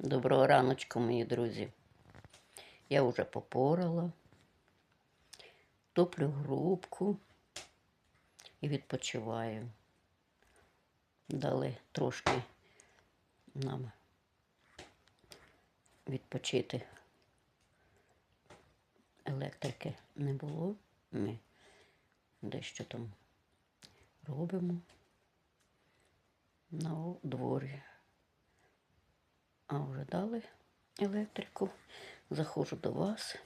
Доброго раночку, мої друзі. Я вже попорала, топлю грубку і відпочиваю. Дали трошки нам відпочити. Електрики не було. Ми дещо там робимо на дворі. А вже дали електрику. Заходжу до вас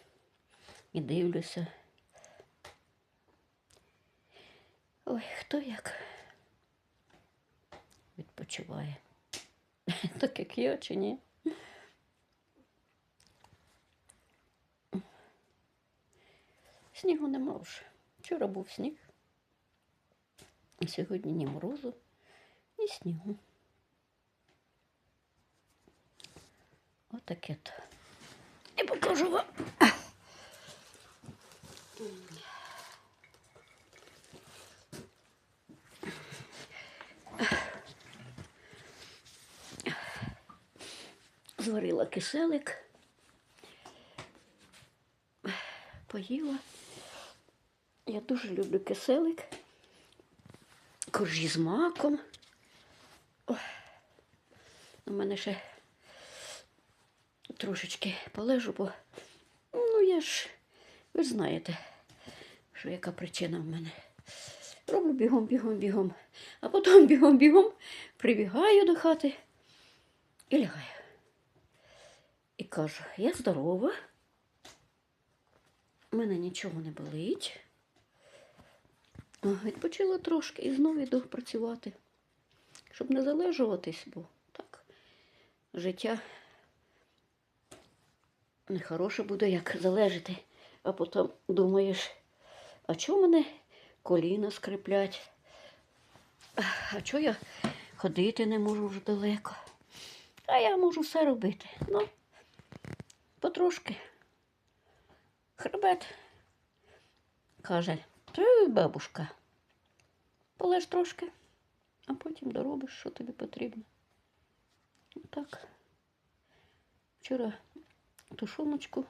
і дивлюся. Ой, хто як відпочиває. Так як я чи ні? Снігу нема вже. Вчора був сніг. А сьогодні ні морозу, ні снігу. Отаке то. І покажу вам. Зварила киселик, поїла. Я дуже люблю киселик, коржі з маком. У мене ще трошечки полежу, бо ну я ж, ви ж знаєте, що яка причина в мене. Роблю бігом, бігом, бігом, а потім бігом, бігом прибігаю до хати і лягаю. І кажу, я здорова, в мене нічого не болить. Відпочила трошки і знову йду працювати, щоб не залежуватись, бо так, життя нехороше буде, як залежати, а потім думаєш, а чого мене коліна скриплять? А чого я ходити не можу вже далеко? А я можу все робити. Ну, потрошки. Хребет каже, ти бабушка, полеж трошки, а потім доробиш, що тобі потрібно. Так. Вчора тушоночку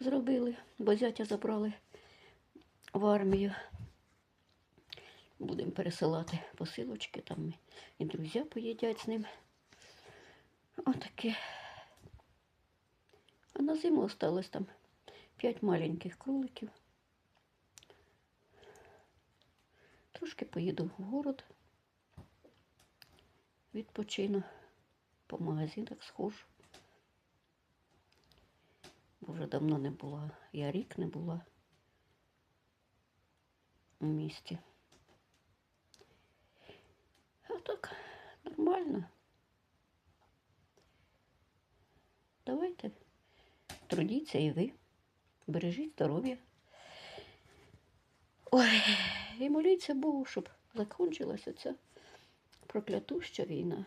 зробили, бо зятя забрали в армію. Будемо пересилати посилочки, там і друзі поїдять з ним. Отаке. А на зиму осталось там п'ять маленьких кроликів. Трошки поїду в город, відпочину, по магазинах схожу. Бо вже давно не була. Я рік не була у місті. А так, нормально. Давайте, трудіться і ви. Бережіть здоров'я. Ой, і моліться Богу, щоб закінчилася ця проклятуща війна.